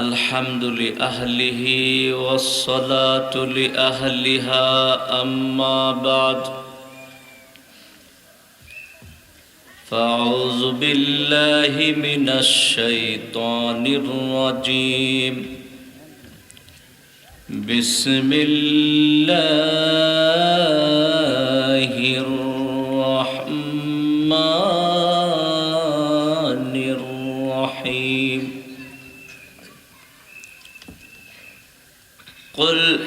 الحمد لأهله والصلاة لأهلها أما بعد. فأعوذ بالله من الشيطان الرجيم. بسم الله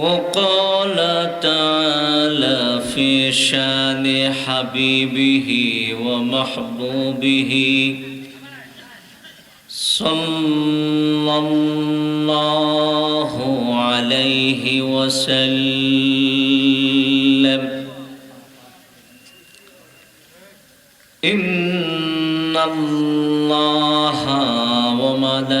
وقال تعالى في شان حبيبه ومحبوبه صلى الله عليه وسلم. إن الله وملائكته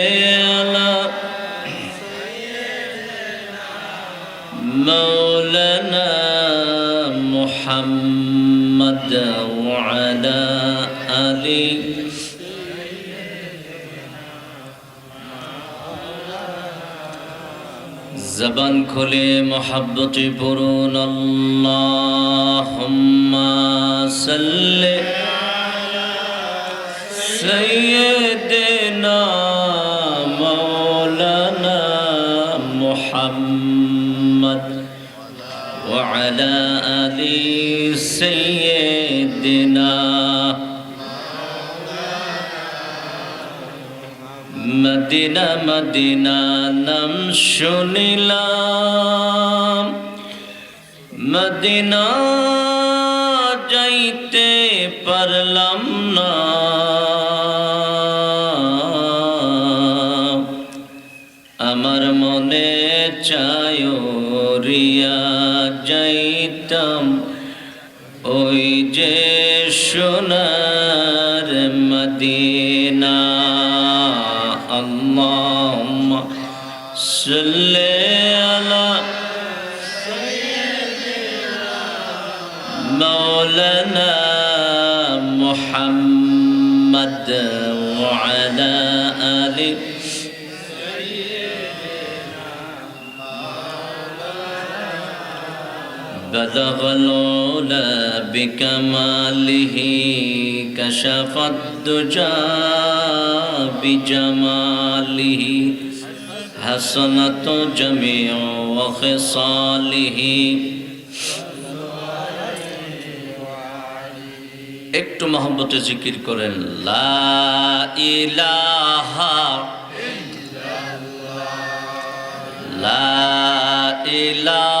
مولانا محمد وعلى آله জবান খুলে মোহাব্বতে পড়ুন আল্লাহুম্মা সাল্লি সাইয়্যিদিনা وعلى آل سيدنا মদিনা মদিনা নাম শুনিলাম মদিনা مولانا محمد وعلى آله بلغ العلا بكماله كشف الدجى بجماله حسنت جميع وخصاله. একটু মহব্বতে জিকির করেন লা ইলাহা লা ইলাহা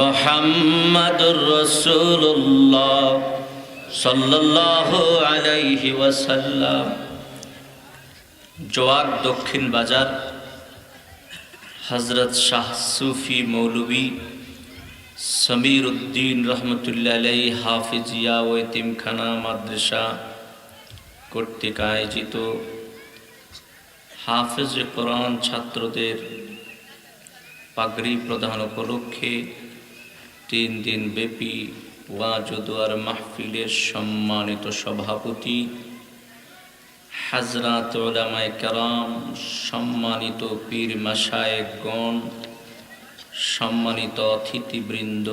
মুহাম্মাদুর রাসূলুল্লাহ সাল্লাল্লাহু আলাইহি ওয়াসাল্লাম। জোয়াক দক্ষিণ বাজার হজরত শাহ সুফি মৌলবী সমীর উদ্দিন রহমতুল্লাহ আলাই হাফিজিয়া ও এতিমখানা মাদ্রাসা কর্তৃক আয়োজিত হাফেজ কোরআন ছাত্রদের পাগড়ি প্রদান উপলক্ষে তিন দিন ব্যাপী ওয়াজুদুয়ার মাহফিলের সম্মানিত সভাপতি হাজরাত ওলামায় কারাম, সম্মানিত পীর মাসায়েকগণ সম্মানিত অতিথিবৃন্দ,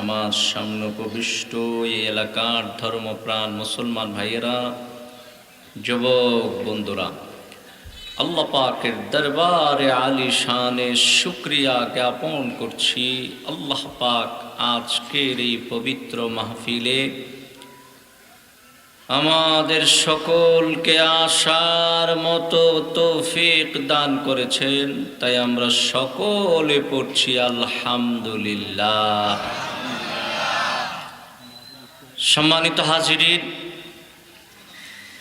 আমার সামনে উপবিষ্ট এই এলাকার ধর্মপ্রাণ মুসলমান ভাইয়েরা, যুবক বন্ধুরা। আল্লাহ পাকের দরবারে আলী শানে শুক্রিয়া জ্ঞাপন করছি। আল্লাহ পাক আজকের এই পবিত্র মাহফিলে আমাদের সকলকে আসার মতো তৌফিক দান করেছেন। তাই আমরা সকলে পড়ছি আলহামদুলিল্লাহ। সম্মানিত হাজিরিন,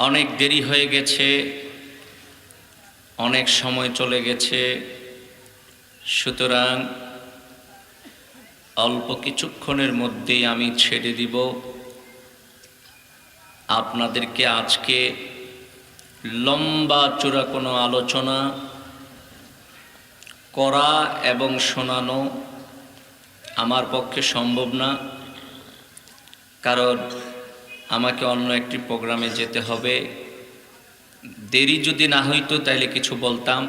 অনেক দেরি হয়ে গেছে। অনেক সময় চলে গেছে। সুতরাং অল্প কিছুক্ষণের মধ্যেই আমি ছেড়ে দিব। আপনাদেরকে আজকে লম্বা চূড়া কোনো আলোচনা করা এবং শোনানো আমার পক্ষে সম্ভব না। কারণ আমাকে অন্য একটি প্রোগ্রামে যেতে হবে। দেরি যদি না হইতো, তাইলে কিছু বলতাম।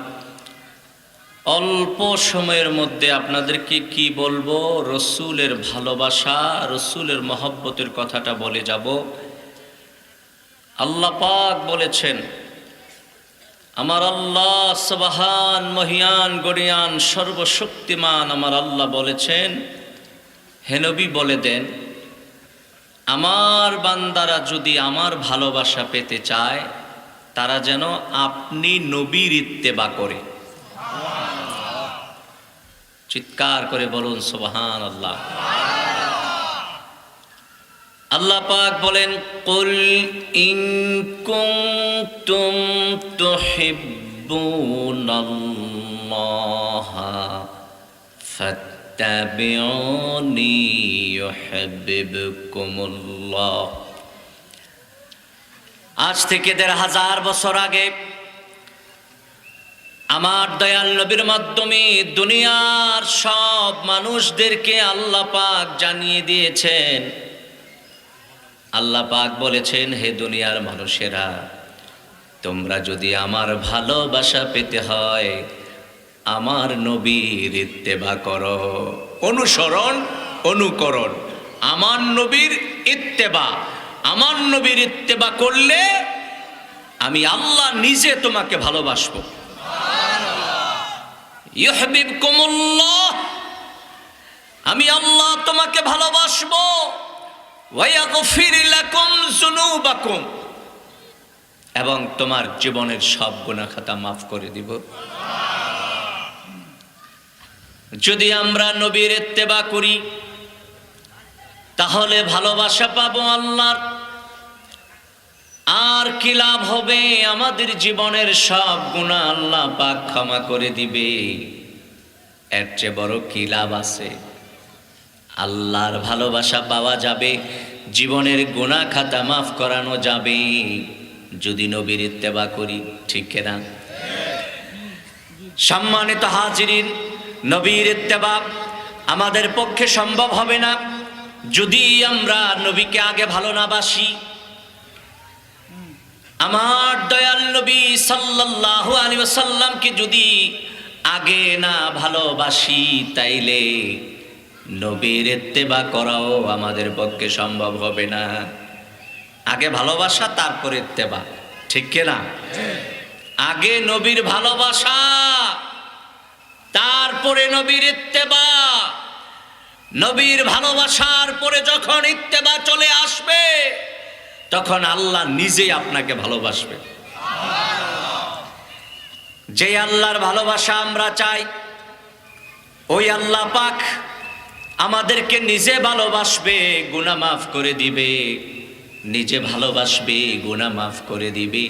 অল্প সময়ের মধ্যে আপনাদেরকে কি বলব? রসুলের ভালোবাসা, রসুলের মহব্বতের কথাটা বলে যাব। আল্লাহ পাক বলেছেন, আমার আল্লাহ সবাহান মহিয়ান গড়িয়ান সর্বশক্তিমান আমার আল্লাহ বলেছেন হেনবি বলে দেন, আমার বান্দারা যদি আমার ভালোবাসা পেতে চায় তারা যেন আপনি নবীর ইত্তেবা করে। চিৎকার করে বলুন সোবাহান আল্লাহ আল্লাহ পাক বলেন, কুল ইন কুনতুম তুহিব্বুনাল্লাহা ফাত্তাবিউনি ইউহিব্বুকুমুল্লাহ। আজ থেকে দেড় হাজার বছর আগে আমার দয়াল নবীর মাধ্যমে দুনিয়ার সব মানুষদেরকে আল্লাহ পাক জানিয়ে দিয়েছেন। আল্লাহ পাক বলেছেন, হে দুনিয়ার মানুষেরা, তোমরা যদি আমার ভালোবাসা পেতে হয়, আমার নবীর ইত্তেবা করো। অনুসরণ, অনুকরণ। আমার নবীর ইত্তেবা। আমার নবীর ইত্তেবা করলে আমি আল্লাহ নিজে তোমাকে ভালোবাসবো। আমি আল্লাহ তোমাকে ভালোবাসবো। এবং তোমার জীবনের সব গুনাহ খাতা মাফ করে দিব। যদি আমরা নবীর ইত্তেবা করি, তাহলে ভালোবাসা পাবো আল্লাহর। আর কি লাভ হবে? আমাদের জীবনের সব গুণা আল্লাহ পাক ক্ষমা করে দিবে। এর চেয়ে বড় কি লাভ আছে? আল্লাহর ভালোবাসা পাওয়া যাবে, জীবনের গুণা খাতা মাফ করানো যাবে। যদি নবীর ইত্তেবা করি, ঠিক কেনা সম্মানিত হাজিরিন, নবীর ইত্তেবা আমাদের পক্ষে সম্ভব হবে না। যদি আমরা নবীকে আগে ভালো না বাসি আমার দয়াল নবী সাল্লাল্লাহু আলাইহি ওয়াসাল্লামকে যদি আগে না ভালোবাসি, তাইলে নবীর ইত্তেবা করাও আমাদের পক্ষে সম্ভব হবে না। আগে ভালোবাসা, তারপরে ইত্তেবা। ঠিক কিনা আগে নবীর ভালোবাসা, তারপরে নবীর ইত্তেবা। নবীর ভালোবাসার পরে যখন ইত্তেবা চলে আসবে তখন আল্লাহ নিজেই আপনাকে ভালোবাসবে। যে আল্লাহর ভালোবাসা আমরা চাই ওই আল্লাহ পাক আমাদেরকে নিজে ভালোবাসবে গুনাহ মাফ করে দিবে। নিজে ভালোবাসবে গুনাহ মাফ করে দিবে।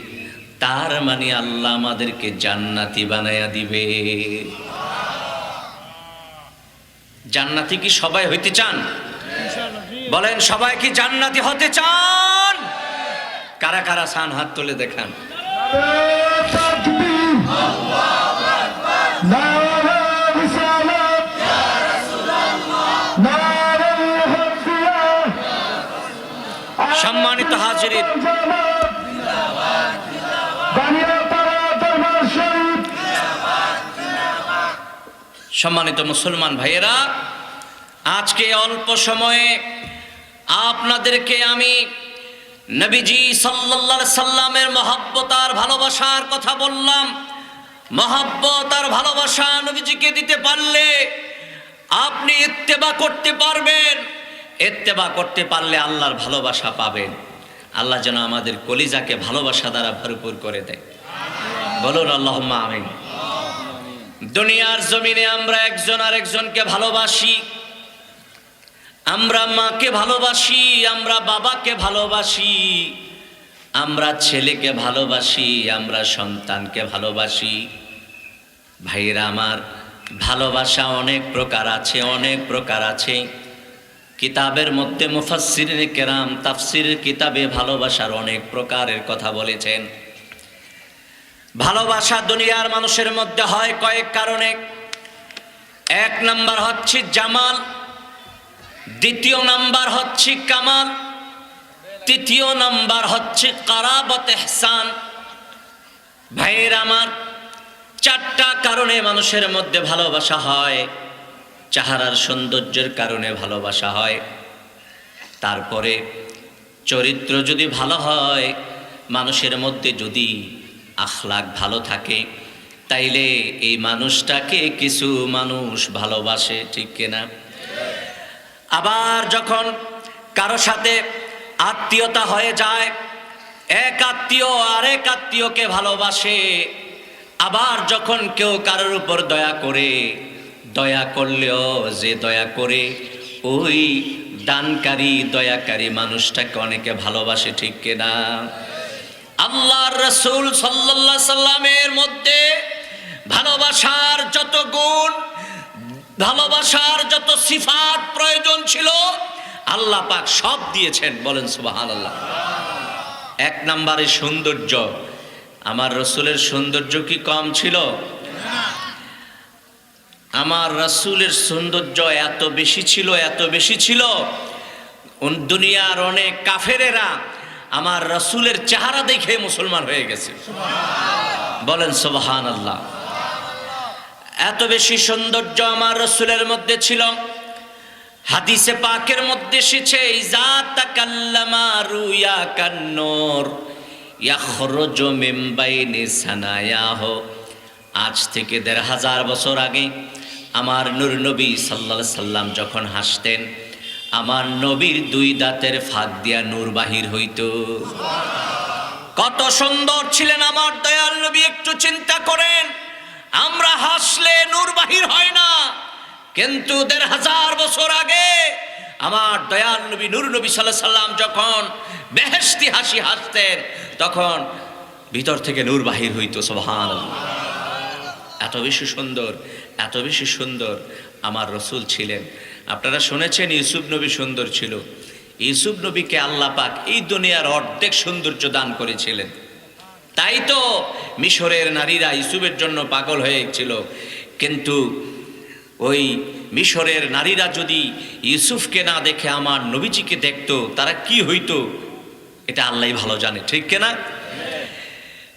তার মানে আল্লাহ আমাদেরকে জান্নাতি বানায়া দিবে। জান্নাতি কি সবাই হইতে চান? বলেন সবাই কি জান্নাতি হতে চান? কারা কারা সান হাত তুলে দেখান। সম্মানিত হাজিরিন সম্মানিত মুসলমান ভাইয়েরা, আজকে অল্প সময়ে আপনাদেরকে আমি নবীজি সাল্লাল্লাহু সাল্লামের মহাব্বত আর ভালোবাসার কথা বললাম। মহাব্বত আর ভালোবাসা নবীজিকে দিতে পারলে আপনি ইত্তেবা করতে পারবেন। ইত্তেবা করতে পারলে আল্লাহর ভালোবাসা পাবেন। আল্লাহ যেন আমাদের কলিজাকে ভালোবাসা দ্বারা ভরপুর করে দেয়। বলুন আল্লাহ আমিন। দুনিয়ার জমিনে আমরা একজন আরেকজনকে ভালোবাসি। আমরা মাকে ভালোবাসি, আমরা বাবাকে ভালোবাসি, আমরা ছেলেকে ভালোবাসি, আমরা সন্তানকে ভালোবাসি। ভাইরা আমার, ভালোবাসা অনেক প্রকার আছে, অনেক প্রকার আছে। কিতাবের মধ্যে মুফাসসির কেরাম, তাফসির কিতাবে ভালোবাসার অনেক প্রকারের কথা বলেছেন। ভালোবাসা দুনিয়ার মানুষের মধ্যে হয় কয়েক কারণে। এক নাম্বার হচ্ছে জামাল। দ্বিতীয় নাম্বার হচ্ছে কামাল, তৃতীয় নাম্বার হচ্ছে কারাবত এহসান। ভাইয়ের আমার, চারটা কারণে মানুষের মধ্যে ভালোবাসা হয়, চাহারার সৌন্দর্যের কারণে ভালোবাসা হয়। তারপরে চরিত্র যদি ভালো হয়, মানুষের মধ্যে যদি আখলাক ভালো থাকে, তাইলে এই মানুষটাকে কিছু মানুষ ভালোবাসে, ঠিক কিনা? আবার যখন কারও সাথে আত্মীয়তা হয়ে যায়, এক আত্মীয় আরেক আত্মীয়কে ভালোবাসে, আবার যখন কেউ কারোর উপর দয়া করে, দয়া করলেও যে দয়া করে, ওই দানকারী, দয়াকারী মানুষটাকে অনেকে ভালোবাসে, ঠিক কিনা? আল্লাহর রসুল সাল্লাল্লাহু সাল্লামের মধ্যে ভালোবাসার যত গুণ ভালোবাসার যত সিফাত প্রয়োজন ছিল, আল্লাহ পাক সব দিয়েছেন, বলেন সুবহানাল্লাহ। এক নম্বরে সৌন্দর্য। আমার রসুলের সৌন্দর্য কি কম ছিল? আমার রসুলের সৌন্দর্য এত বেশি ছিল, এত বেশি ছিল। দুনিয়ার অনেক কাফেরেরা আমার রসুলের চেহারা দেখে মুসলমান হয়ে গেছে। বলেন সোবাহান আল্লাহ এত বেশি সৌন্দর্য আমার রসুলের মধ্যে ছিল। হাদিসে পাকের মধ্যে এসেছে আজ থেকে দেড় হাজার বছর আগে আমার নূর নবী আলাইহি সাল্লাম যখন হাসতেন, আমার নবীর দুই দাঁতের ফাঁক দিয়া নূর বাহির হইতো। কত সুন্দর ছিলেন আমার দয়াল নবী, একটু চিন্তা করেন। আমরা হাসলে নূর বাহির হয় না। কিন্তু দেড় হাজার বছর আগে আমার দয়াল নবী নূর নবী সাল্লাহ সাল্লাম যখন বেহেস্তি হাসি হাসতেন, তখন ভিতর থেকে নূর বাহির হইতো সোহান এত বেশি সুন্দর, এত বেশি সুন্দর আমার রসুল ছিলেন। আপনারা শুনেছেন ইউসুফ নবী সুন্দর ছিল। ইউসুফ নবীকে আল্লাহ পাক এই দুনিয়ার অর্ধেক সৌন্দর্য দান করেছিলেন। তাই তো মিশরের নারীরা ইউসুফের জন্য পাগল হয়েছিল। কিন্তু ওই মিশরের নারীরা যদি ইউসুফকে না দেখে আমার নবীজিকে দেখত, তারা কি হইতো? এটা আল্লাহ ভালো জানে, ঠিক কেনা?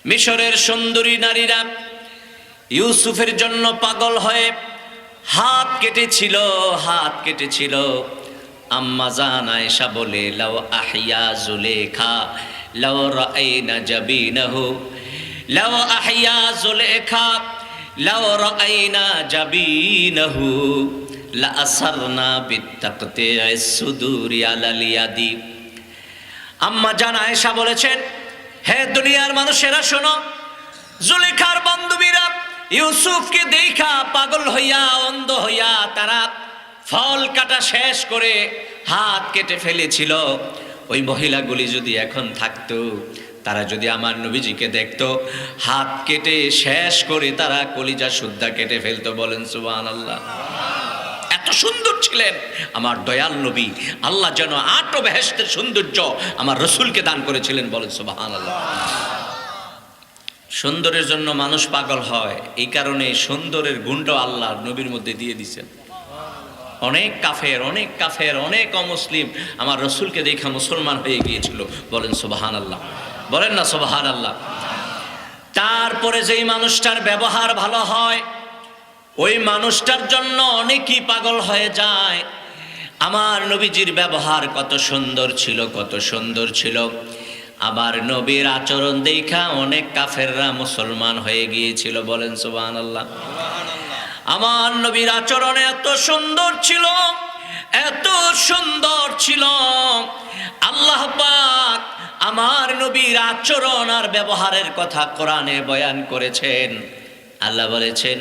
মিশরের সুন্দরী নারীরা ইউসুফের জন্য পাগল হয়ে হাত কেটেছিল হাত কেটেছিল। আম্মা জান আয়েশা বলে লাও আহিয়া জুলেখা লাও রাআইনা জাবিনাহু, লাও আহিয়া জুলেখা লাও রাআইনা জাবিনাহু, লা আসরনা বিত্তাকতি সুদুরি আলাল ইয়াদি। আম্মা জান আয়েশা বলেছেন, হে দুনিয়ার মানুষেরা শোনো জুলেখার বান্ধবীরা ইউসুফকে দেখা পাগল হইয়া, অন্ধ হইয়া তারা ফল কাটা শেষ করে হাত কেটে ফেলেছিল। ওই মহিলাগুলি যদি এখন থাকতো, তারা যদি আমার নবীজিকে দেখতো, হাত কেটে শেষ করে তারা কলিজা শুদ্ধা কেটে ফেলতো, বলেন সুবাহ আল্লাহ এত সুন্দর ছিলেন আমার দয়াল নবী। আল্লাহ যেন আট বেহেস্তের সৌন্দর্য আমার রসুলকে দান করেছিলেন, বলেন সুবাহান আল্লাহ সুন্দরের জন্য মানুষ পাগল হয়, এই কারণে সুন্দরের গুণটাও আল্লাহ নবীর মধ্যে দিয়ে দিছেন অনেক কাফের অনেক কাফের, অনেক অমুসলিম আমার রসুলকে দেখা মুসলমান হয়ে গিয়েছিল। বলেন সুবাহান আল্লাহ বলেন না সুবাহান আল্লাহ তারপরে যেই মানুষটার ব্যবহার ভালো হয়, ওই মানুষটার জন্য অনেকই পাগল হয়ে যায়। আমার নবীজির ব্যবহার কত সুন্দর ছিল, কত সুন্দর ছিল। আবার নবীর আচরণ দেখা অনেক কাফেররা মুসলমান হয়ে গিয়েছিল, বলেন সুবাহ আল্লাহ আমার নবীর আচরণ এত সুন্দর ছিল, এত সুন্দর ছিল। আল্লাহ আমার নবীর আচরণ আর ব্যবহারের কথা কোরআনে বয়ান করেছেন। আল্লাহ বলেছেন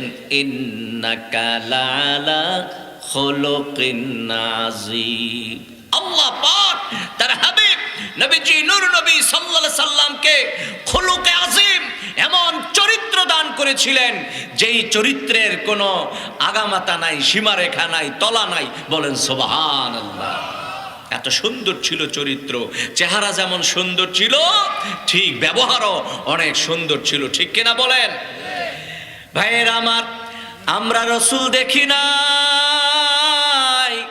আল্লাহ তার হাবিব নবীজি নূর নবী সাল্লাল্লাহু আলাইহি সাল্লামকে খুলুকে আজিম এমন চরিত্র দান করেছিলেন, যেই চরিত্রের কোনো আগামাতা নাই, সীমারেখা নাই, তলা নাই। বলেন, সুবহানাল্লাহ। এত সুন্দর ছিল চরিত্র। চেহারা যেমন সুন্দর ছিল, ঠিক ব্যবহারও অনেক সুন্দর ছিল। ঠিক কিনা বলেন? ভাইয়ের আমার, আমরা রসুল দেখি নাই।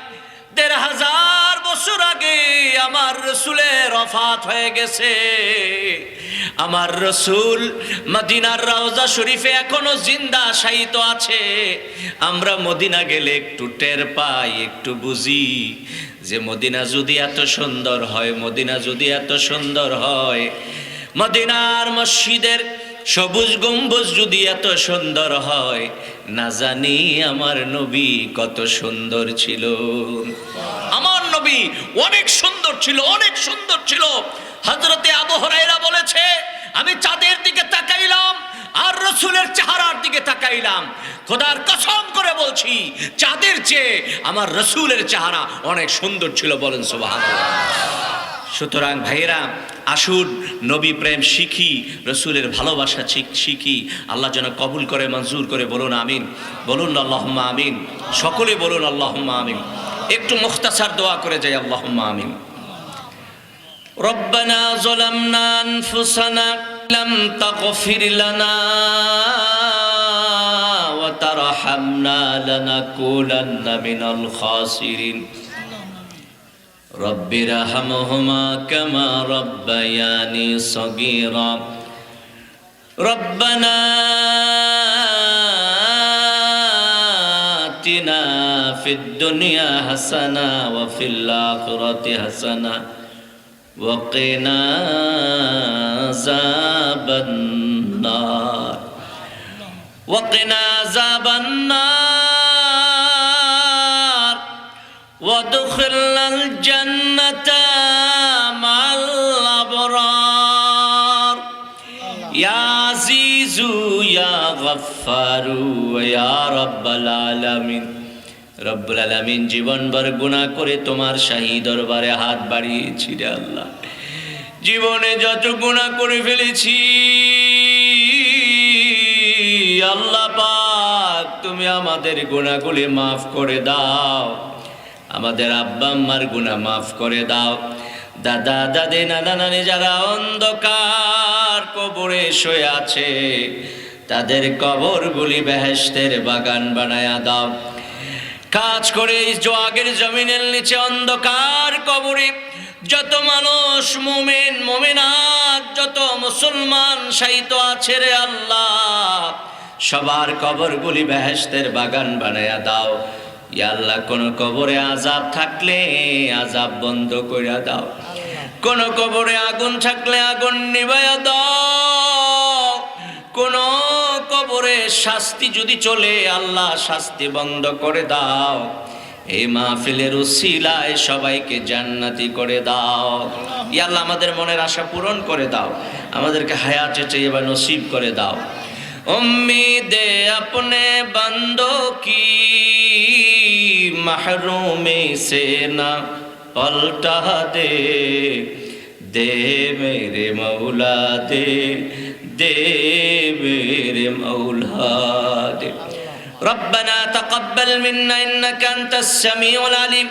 দেড় হাজার বছর আগে আমার রসুলের অফাত হয়ে গেছে। আমার রসুল মদিনার রওজা শরীফে এখনও জিন্দা শায়িত আছে। আমরা মদিনা গেলে একটু টের পাই, একটু বুঝি যে মদিনা যদি এত সুন্দর হয়, মদিনা যদি এত সুন্দর হয়, মদিনার মসজিদের সবুজ গম্বুজ যদি এত সুন্দর হয়, না জানি আমার নবী কত সুন্দর ছিল। আমার নবী অনেক সুন্দর ছিল, অনেক সুন্দর ছিল। হজরতে আবু হরাইরা বলেছে, আমি চাঁদের দিকে তাকাইলাম আর রসুলের চেহারার দিকে তাকাইলাম। খোদার কসম করে বলছি, চাঁদের চেয়ে আমার রসুলের চেহারা অনেক সুন্দর ছিল বলেন সুবহানাল্লাহ। সুতরাং ভাইয়েরা, আসুন, নবী প্রেম শিখি, রসুলের ভালোবাসা শিখি। আল্লাহ যেন কবুল করে, মঞ্জুর করে বলুন আমিন। বলুন আল্লাহম্মা আমিন। সকলে বলুন আল্লাহম্মা আমিন। একটু মুখতাসার দোয়া করে যাই আল্লাহম্মা আমিন। ربنا ظلمنا أنفسنا لم تغفر لنا وترحمنا لنكونن من الخاسرين. رب ارحمهما كما ربياني صغيرا. ربنا آتنا في الدنيا حسنة وفي الآخرة حسنة. وقنا عذاب النار وقنا عذاب النار وادخلنا الجنة مع الأبرار يا عزيز يا غفار يا رب العالمين রব্বুল আলামিন জীবনভর গুনাহ করে তোমার শাহী দরবারে হাত বাড়িয়েছি রে আল্লাহ। জীবনে যত গুনাহ করে ফেলেছি, আল্লাহ পাক তুমি আমাদের গুনাহগুলি মাফ করে দাও। আমাদের আব্বা আম্মার গুনাহ মাফ করে দাও। দাদা, দাদি, নানা, নানি যারা অন্ধকার কবরে শুয়ে আছে, তাদের কবরগুলি বেহেশতের বাগান বানায়া দাও। কাজ করে জোয়াগের জমিনের নিচে অন্ধকার কবরে। যত মানুষ মোমেন, মোমেনাত, যত মুসলমান সাহিত্য আছে রে আল্লাহ। সবার কবরগুলি বেহেশতের বাগান বানায়া দাও। আল্লাহ, কোন কবরে আজাব থাকলে আজাব বন্ধ কইরা দাও। কোন কবরে আগুন থাকলে আগুন নিবাইয়া দাও। কোন কবরে শাস্তি যদি চলে, আল্লাহ শাস্তি বন্ধ করে দাও। এই মাহফিলের উসিলায় সবাইকে জান্নাতি করে দাও। আল্লাহ, আমাদের মনের আশা পূরণ করে দাও। আমাদেরকে হায়া চেচে এবার নসিব করে দাও। উম্মিদে আপনে বন্দো কি? মাহরুমে সে না পল্টা দে। दे मेरे मौला दे दे मेरे मौला दे ربنا تقبل منا انك انت السميع العليم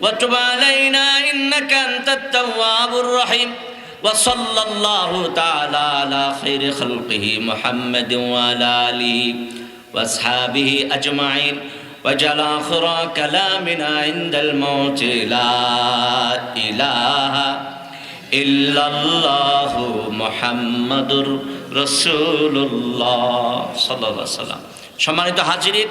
وتب علينا انك انت التواب الرحيم وصلى الله تعالى على خير خلقه محمد وعلى اله واصحابه اجمعين وجعل اخر كلامنا عند الموت لا اله الا ইল্লাল্লাহু মোহাম্মদুর রসুল্লাহ সাল্লাহ সাল্লাম সম্মানিত হাজিরিন